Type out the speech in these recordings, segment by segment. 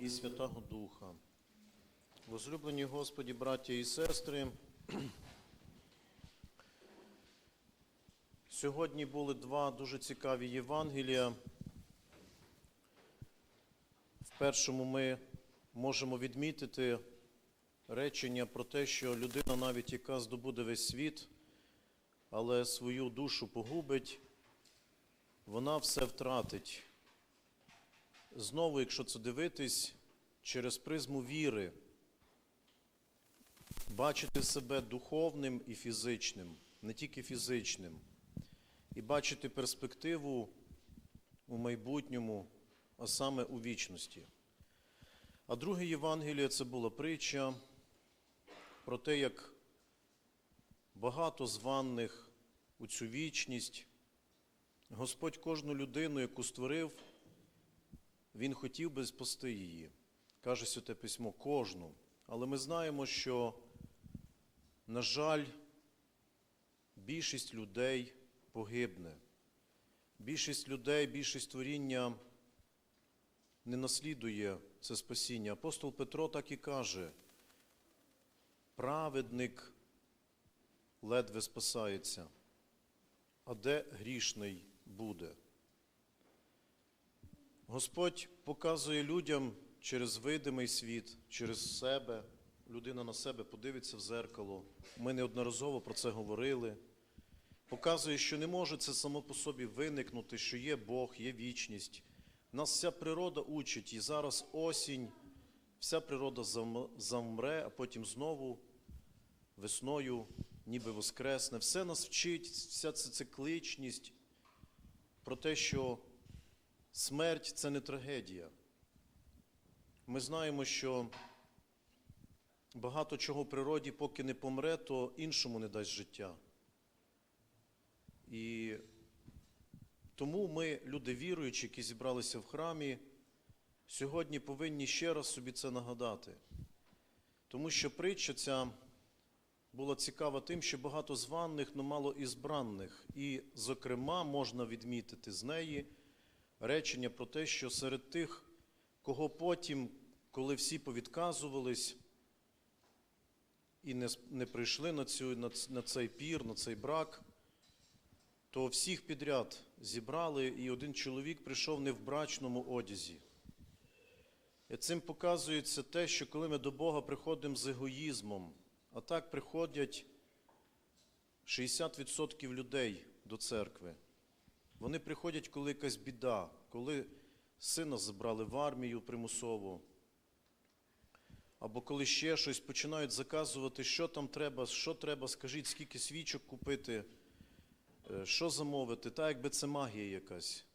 і Святого Духа. Возлюблені Господі, браття і сестри, сьогодні були два дуже цікаві Євангелія. В першому ми можемо відмітити речення про те, що людина, навіть яка здобуде весь світ, але свою душу погубить, вона все втратить. Знову, якщо це дивитись, через призму віри, бачити себе духовним і фізичним, не тільки фізичним, і бачити перспективу у майбутньому, а саме у вічності. А друге Євангеліє це була притча про те, як багато званих у цю вічність. Господь кожну людину, яку створив, Він хотів би спасти її. Каже Святе Письмо кожну. Але ми знаємо, що, на жаль, більшість людей погибне. Більшість людей, більшість творіння не наслідує це спасіння. Апостол Петро так і каже: праведник ледве спасається, а де грішний буде. Господь показує людям через видимий світ, через себе. Людина на себе подивиться в зеркало. Ми неодноразово про це говорили. Показує, що не може це само по собі виникнути, що є Бог, є вічність. Нас вся природа учить, і зараз осінь, вся природа зам- замре, а потім знову весною ніби воскресне. Все нас вчить, вся ця цикличність про те, що смерть це не трагедія. Ми знаємо, що багато чого в природі, поки не помре, то іншому не дасть життя. І тому ми, люди віруючі, які зібралися в храмі, сьогодні повинні ще раз собі це нагадати. Тому що притча ця була цікава тим, що багато званих, но мало і. І, зокрема, можна відмітити з неї речення про те, що серед тих, кого потім, коли всі повідказувались і не, не прийшли на, цю, на, на цей пір, на цей брак, то всіх підряд зібрали, і один чоловік прийшов не в брачному одязі. І цим показується те, що коли ми до Бога приходимо з егоїзмом, а так приходять 60% людей до церкви. Вони приходять, коли якась біда, коли сина забрали в армію примусово, або коли ще щось починають заказувати, що там треба, що треба, скажіть, скільки свічок купити, е, що замовити, так якби це магія якась.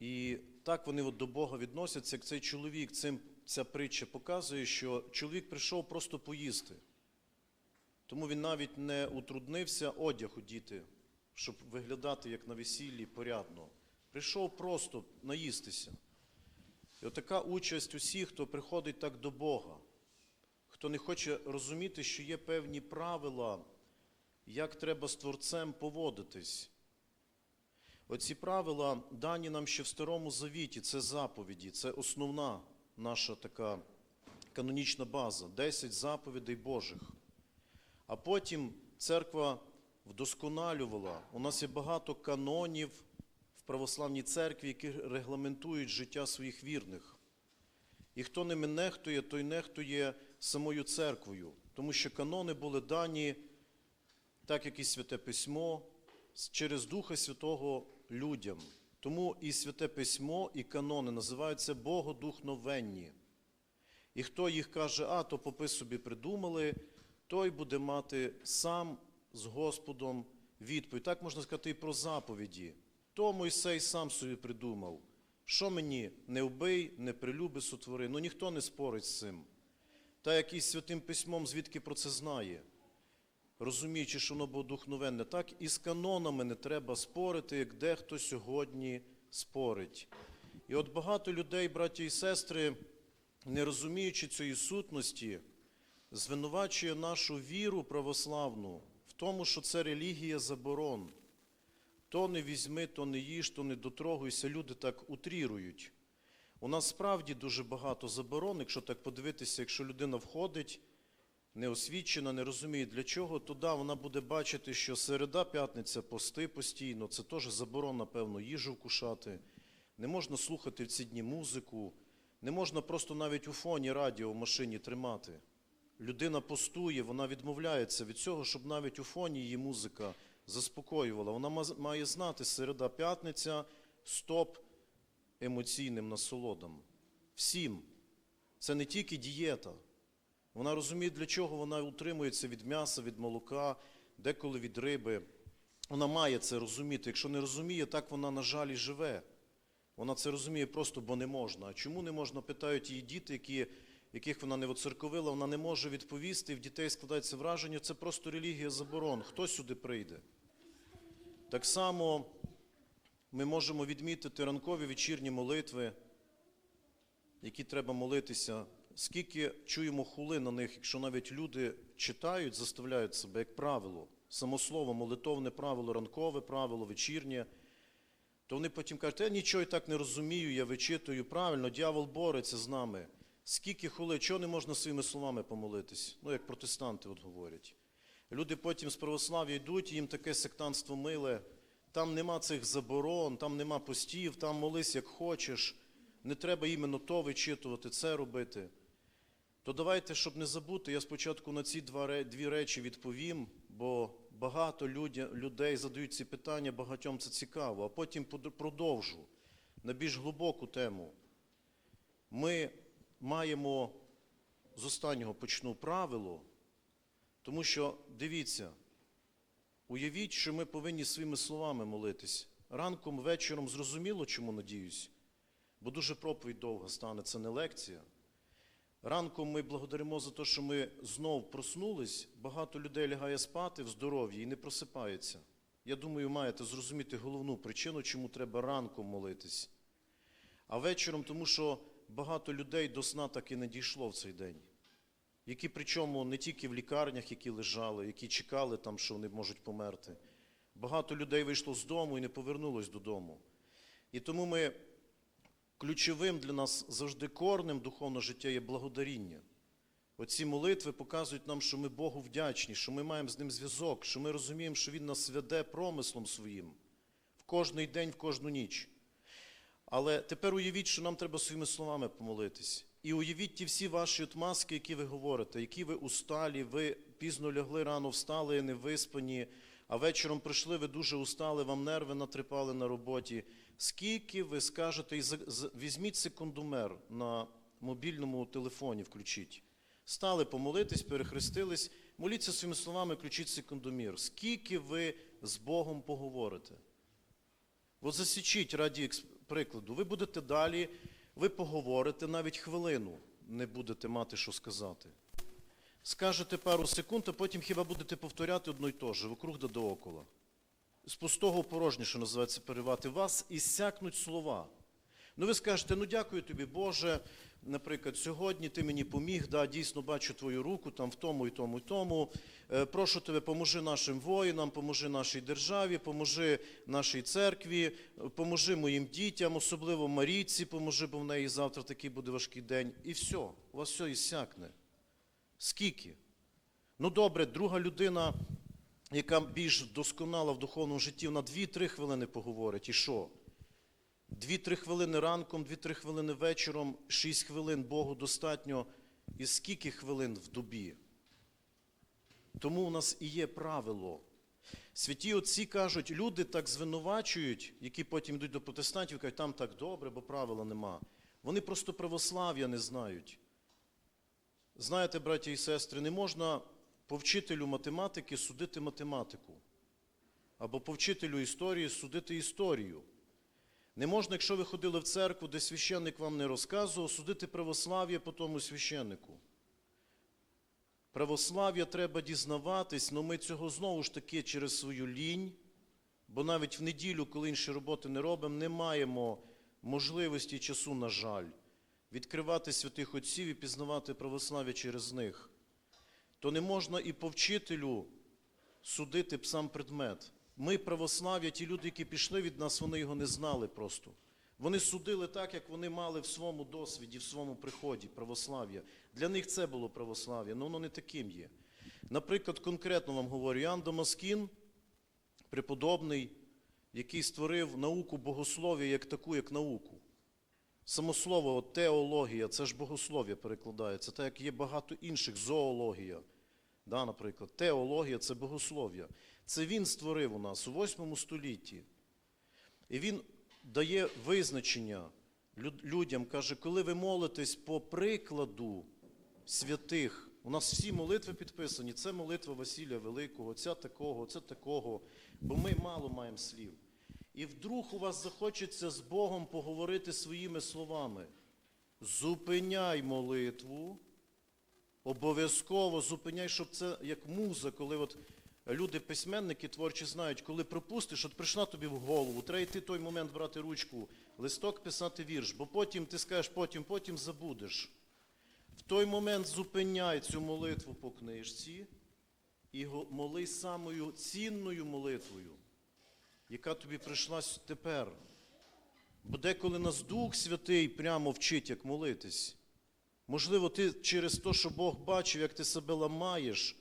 І так вони от до Бога відносяться, як цей чоловік, цим ця притча показує, що чоловік прийшов просто поїсти. Тому він навіть не утруднився одяг удіти, щоб виглядати як на весіллі порядно. Прийшов просто наїстися. І отака участь усіх, хто приходить так до Бога, хто не хоче розуміти, що є певні правила, як треба з Творцем поводитись. Оці правила дані нам ще в Старому Завіті, це заповіді, це основна наша така канонічна база, 10 заповідей Божих. А потім церква вдосконалювала. У нас є багато канонів в православній церкві, які регламентують життя своїх вірних. І хто ними нехтує, той нехтує самою церквою, тому що канони були дані, так як і Святе Письмо, через Духа Святого людям. Тому і Святе Письмо, і канони називаються богодухновенні. І хто їх каже, а то попи собі придумали, той буде мати сам з Господом відповідь. Так можна сказати і про заповіді. То Мойсей сам собі придумав. Що мені не вбий, не прилюби сотвори. Ну ніхто не спорить з цим. Та якийсь святим письмом звідки про це знає. Розуміючи, що воно богодухновенне, так і з канонами не треба спорити, як дехто сьогодні спорить. І от багато людей, браті і сестри, не розуміючи цієї сутності, звинувачує нашу віру православну тому, що це релігія заборон. То не візьми, то не їж, то не дотрогуйся. Люди так утрірують. У нас справді дуже багато заборон, якщо так подивитися, якщо людина входить, неосвічена, не розуміє для чого, то да, вона буде бачити, що середа, п'ятниця, пости постійно, це теж заборон, напевно, їжу вкушати. Не можна слухати в ці дні музику, не можна просто навіть у фоні радіо в машині тримати. Людина постує, вона відмовляється від цього, щоб навіть у фоні її музика заспокоювала. Вона має знати середа, п'ятниця, стоп емоційним насолодам. Всім. Це не тільки дієта. Вона розуміє, для чого вона утримується від м'яса, від молока, деколи від риби. Вона має це розуміти. Якщо не розуміє, так вона, на жаль, і живе. Вона це розуміє просто, бо не можна. А чому не можна, питають її діти, які, яких вона не воцерковила, вона не може відповісти, і в дітей складається враження, це просто релігія заборон. Хто сюди прийде? Так само ми можемо відмітити ранкові вечірні молитви, які треба молитися. Скільки чуємо хули на них, якщо навіть люди читають, заставляють себе, як правило, самослово, молитовне правило, ранкове правило, вечірнє, то вони потім кажуть, я нічого і так не розумію, я вичитую. Правильно, дьявол бореться з нами. Скільки хули, чого не можна своїми словами помолитись? Ну, як протестанти от говорять. Люди потім з православ'я йдуть, їм таке сектантство миле. Там нема цих заборон, там нема постів, там молись як хочеш. Не треба іменно то вичитувати, це робити. То давайте, щоб не забути, я спочатку на ці дві речі відповім, бо багато людей задають ці питання, багатьом це цікаво, а потім продовжу на більш глибоку тему. Ми маємо з останнього почну правило, тому що дивіться, уявіть, що ми повинні своїми словами молитись. Ранком, вечором зрозуміло, чому надіюсь, бо дуже проповідь довга стане, це не лекція. Ранком ми благодаримо за те, що ми знов проснулись. Багато людей лягає спати в здоров'ї і не просипається. Я думаю, маєте зрозуміти головну причину, чому треба ранком молитись. А вечором, тому що багато людей до сна так і не дійшло в цей день. Які причому не тільки в лікарнях, які лежали, які чекали там, що вони можуть померти. Багато людей вийшло з дому і не повернулось додому. І тому ми ключовим для нас завжди корнем духовного життя є благодаріння. Оці молитви показують нам, що ми Богу вдячні, що ми маємо з ним зв'язок, що ми розуміємо, що Він нас веде промислом своїм в кожний день, в кожну ніч. Але тепер уявіть, що нам треба своїми словами помолитись. І уявіть ті всі ваші отмазки, які ви говорите, які ви усталі, ви пізно лягли, рано встали, не виспані, а вечором прийшли, ви дуже устали, вам нерви натрипали на роботі. Скільки ви скажете, і візьміть секундомер на мобільному телефоні, включіть. Стали помолитись, перехрестились, моліться своїми словами, включіть секундомір. Скільки ви з Богом поговорите? От засічіть раді екс- прикладу. Ви будете далі, ви поговорите навіть хвилину, не будете мати що сказати. Скажете пару секунд, а потім хіба будете повторяти одно й те же, вокруг да доокола. З пустого що називається, переривати. Вас і сякнуть слова. Ну ви скажете, ну дякую тобі, Боже. Наприклад, сьогодні ти мені поміг, да, дійсно бачу твою руку там в тому і тому і тому. Е, прошу тебе, поможи нашим воїнам, поможи нашій державі, поможи нашій церкві, е, поможи моїм дітям, особливо Марійці, поможи, бо в неї завтра такий буде важкий день. І все, у вас все іссякне. Скільки? Ну добре, друга людина, яка більш досконала в духовному житті, вона 2-3 хвилини поговорить. І що? Дві-три хвилини ранком, дві-три хвилини вечором, шість хвилин Богу достатньо. І скільки хвилин в добі? Тому у нас і є правило. Святі отці кажуть, люди так звинувачують, які потім йдуть до протестантів кажуть, там так добре, бо правила нема. Вони просто православ'я не знають. Знаєте, браті і сестри, не можна по вчителю математики судити математику, або по вчителю історії судити історію. Не можна, якщо ви ходили в церкву, де священник вам не розказував, судити православ'я по тому священнику. Православ'я треба дізнаватись, але ми цього знову ж таки через свою лінь, бо навіть в неділю, коли інші роботи не робимо, не маємо можливості і часу, на жаль, відкривати святих отців і пізнавати православ'я через них. То не можна і по вчителю судити б сам предмет. Ми православ'я, ті люди, які пішли від нас, вони його не знали просто. Вони судили так, як вони мали в своєму досвіді, в своєму приході православ'я. Для них це було православ'я, але воно не таким є. Наприклад, конкретно вам говорю, Іоанн Дамаскін, преподобний, який створив науку богослов'я як таку, як науку. Само слово теологія, це ж богослов'я перекладається, так як є багато інших зоологія. Да, наприклад, теологія це богослов'я. Це він створив у нас у 8 столітті. І він дає визначення людям, каже, коли ви молитесь по прикладу святих, у нас всі молитви підписані, це молитва Василія Великого, ця такого, це такого, бо ми мало маємо слів. І вдруг у вас захочеться з Богом поговорити своїми словами. Зупиняй молитву, обов'язково зупиняй, щоб це як муза, коли от люди, письменники творчі знають, коли пропустиш, от прийшла тобі в голову, треба йти той момент брати ручку, листок писати вірш, бо потім ти скажеш, потім, потім забудеш. В той момент зупиняй цю молитву по книжці і молись самою цінною молитвою, яка тобі прийшла тепер. Бо деколи нас Дух Святий прямо вчить, як молитись. Можливо, ти через те, що Бог бачив, як ти себе ламаєш,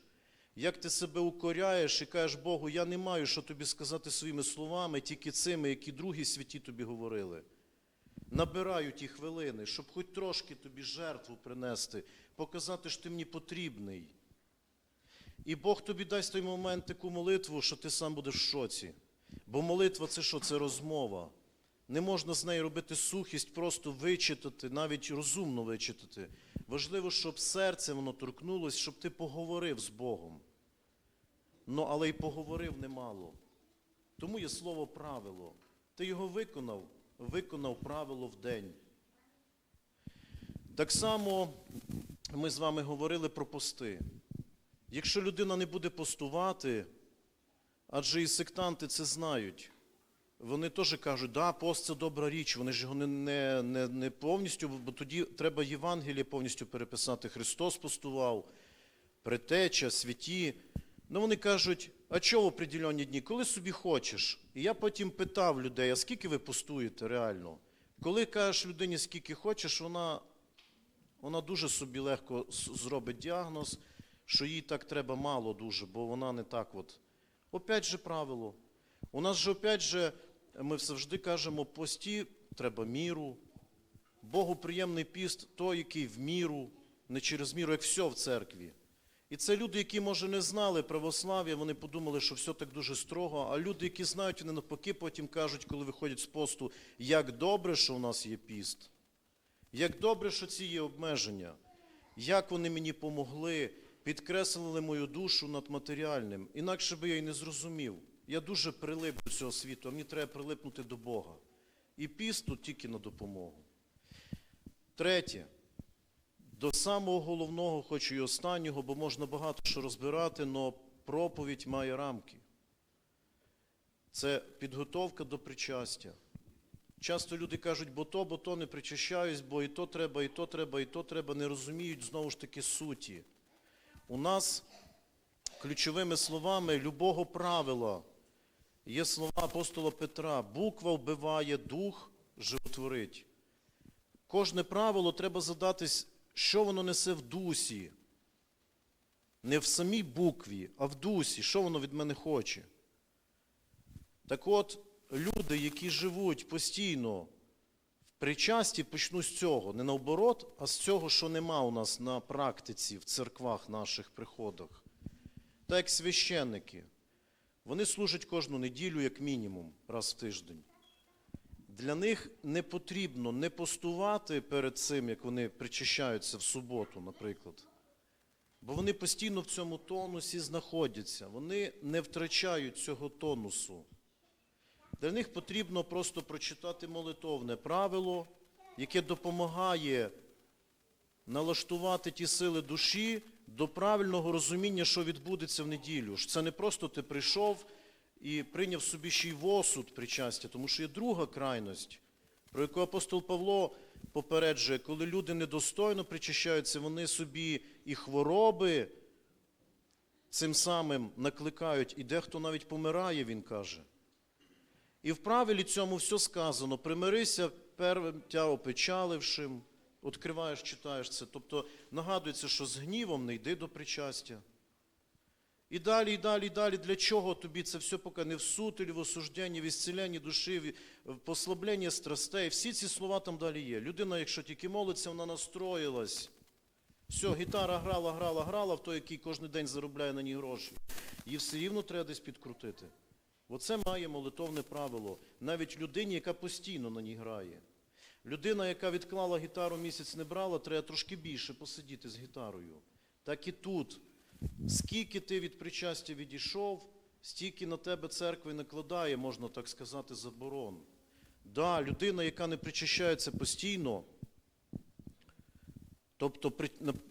як ти себе укоряєш і кажеш Богу, я не маю що тобі сказати своїми словами, тільки цими, які другі святі тобі говорили. Набираю ті хвилини, щоб хоч трошки тобі жертву принести, показати, що ти мені потрібний. І Бог тобі дасть той момент таку молитву, що ти сам будеш в шоці. Бо молитва це що? Це розмова. Не можна з нею робити сухість, просто вичитати, навіть розумно вичитати. Важливо, щоб серце воно торкнулось, щоб ти поговорив з Богом. Ну, але й поговорив немало. Тому є слово правило. Ти його виконав, виконав правило в день. Так само ми з вами говорили про пости. Якщо людина не буде постувати, адже і сектанти це знають. Вони теж кажуть, да, пост це добра річ, вони ж його не, не, не, не повністю, бо тоді треба Євангеліє повністю переписати. Христос постував, предтеча, святі. Ну вони кажуть, а чого в определенні дні? Коли собі хочеш. І я потім питав людей, а скільки ви постуєте реально? Коли кажеш людині, скільки хочеш, вона, вона дуже собі легко зробить діагноз, що їй так треба мало дуже, бо вона не так от. Опять же правило. У нас же опять же, ми завжди кажемо, пості треба міру. Богу приємний піст той, який в міру, не через міру, як все в церкві. І це люди, які, може, не знали православ'я, вони подумали, що все так дуже строго. А люди, які знають, вони навпаки потім кажуть, коли виходять з посту, як добре, що у нас є піст. Як добре, що ці є обмеження. Як вони мені помогли, підкреслили мою душу над матеріальним. Інакше би я й не зрозумів. Я дуже прилип до цього світу, а мені треба прилипнути до Бога. І піст тут тільки на допомогу. Третє. До самого головного, хочу і останнього, бо можна багато що розбирати, але проповідь має рамки. Це підготовка до причастя. Часто люди кажуть, бо то, бо то не причащаюсь, бо і то треба, і то треба, і то треба, не розуміють знову ж таки суті. У нас ключовими словами любого правила є слова апостола Петра. Буква вбиває, дух животворить. Кожне правило треба задатись, що воно несе в дусі. Не в самій букві, а в дусі, що воно від мене хоче. Так от, люди, які живуть постійно в причасті, почну з цього. Не наоборот, а з цього, що нема у нас на практиці в церквах наших приходах. Так як священники. Вони служать кожну неділю, як мінімум, раз в тиждень. Для них не потрібно не постувати перед цим, як вони причащаються в суботу, наприклад. Бо вони постійно в цьому тонусі знаходяться. Вони не втрачають цього тонусу. Для них потрібно просто прочитати молитовне правило, яке допомагає налаштувати ті сили душі до правильного розуміння, що відбудеться в неділю. Це не просто ти прийшов і прийняв собі ще й в осуд причастя, тому що є друга крайність, про яку апостол Павло попереджує, коли люди недостойно причащаються, вони собі і хвороби цим самим накликають, і дехто навіть помирає, він каже. І в правилі цьому все сказано. Примирися первтя опечалившим. Відкриваєш, читаєш це. Тобто нагадується, що з гнівом не йди до причастя. І далі, і далі, і далі. Для чого тобі це все поки не в суд, і в осужденні, в ісцеленні душі, в- послабленні страстей. Всі ці слова там далі є. Людина, якщо тільки молиться, вона настроїлась. Все, гітара грала, грала, грала, в той, який кожен день заробляє на ній гроші. Її все рівно треба десь підкрутити. Оце має молитовне правило. Навіть людині, яка постійно на ній грає. Людина, яка відклала гітару місяць не брала, треба трошки більше посидіти з гітарою. Так і тут. Скільки ти від причастя відійшов, стільки на тебе церкви накладає, можна так сказати, заборон. Да, людина, яка не причащається постійно, тобто,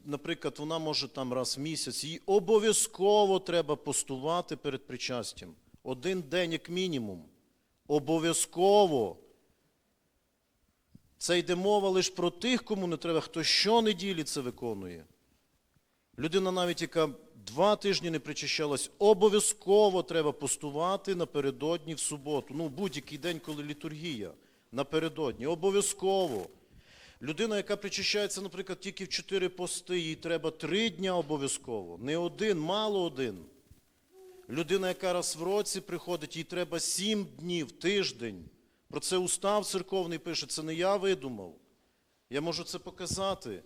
наприклад, вона може там раз в місяць, їй обов'язково треба постувати перед причастям. Один день як мінімум. Обов'язково. Це йде мова лише про тих, кому не треба, хто щонеділі це виконує. Людина, навіть яка два тижні не причащалась, обов'язково треба постувати напередодні в суботу. Ну, будь-який день, коли літургія. Напередодні. Обов'язково. Людина, яка причащається, наприклад, тільки в чотири пости, їй треба три дня обов'язково. Не один, мало один. Людина, яка раз в році приходить, їй треба сім днів, тиждень. Про це устав церковний пише, це не я видумав. Я можу це показати.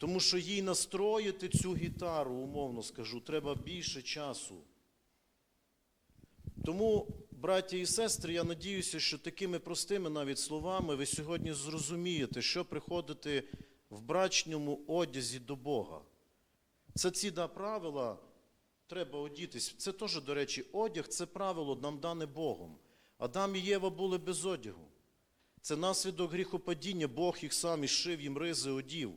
Тому що їй настроїти цю гітару, умовно скажу, треба більше часу. Тому, браті і сестри, я надіюся, що такими простими навіть словами ви сьогодні зрозумієте, що приходити в брачному одязі до Бога. Це ці да, правила, треба одітись. Це теж, до речі, одяг це правило нам дане Богом. Адам і Єва були без одягу. Це наслідок гріхопадіння, Бог їх сам ішив, їм ризи одів.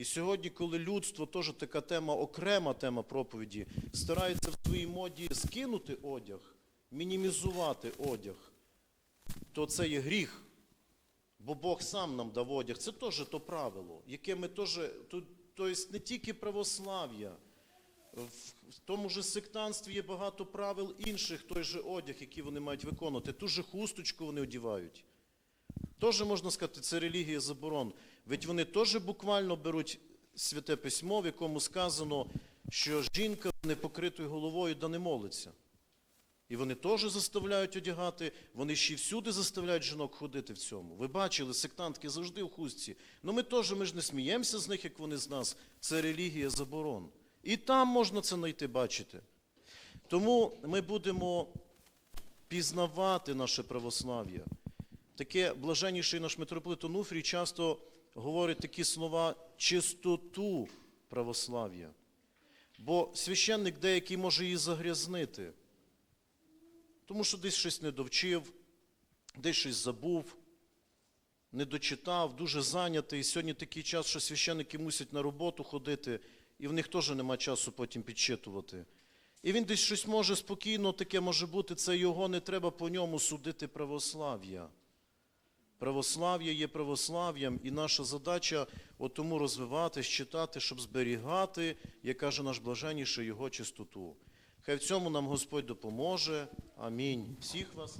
І сьогодні, коли людство, теж така тема, окрема тема проповіді, старається в своїй моді скинути одяг, мінімізувати одяг, то це є гріх. Бо Бог сам нам дав одяг. Це теж то правило, яке ми теж, тобто не тільки православ'я. В тому ж сектанстві є багато правил інших, той же одяг, який вони мають виконувати. Ту же хусточку вони одівають. Теж можна сказати, це релігія заборон. Ведь вони теж буквально беруть святе письмо, в якому сказано, що жінка непокритою головою да не молиться. І вони теж заставляють одягати, вони ще й всюди заставляють жінок ходити в цьому. Ви бачили, сектантки завжди в хустці. Ну ми теж ми ж не сміємося з них, як вони з нас. Це релігія заборон. І там можна це знайти, бачите. Тому ми будемо пізнавати наше православ'я. Таке блаженніший наш митрополит Онуфрій часто говорить такі слова чистоту православ'я. Бо священник деякий може її загрязнити, тому що десь щось не довчив, десь щось забув, не дочитав, дуже зайнятий. Сьогодні такий час, що священники мусять на роботу ходити, і в них теж нема часу потім підчитувати. І він десь щось може спокійно, таке може бути, це його не треба по ньому судити православ'я. Православ'я є православ'ям, і наша задача тому розвиватись, читати, щоб зберігати, як каже наш блаженніший, його чистоту. Хай в цьому нам Господь допоможе. Амінь. Всіх вас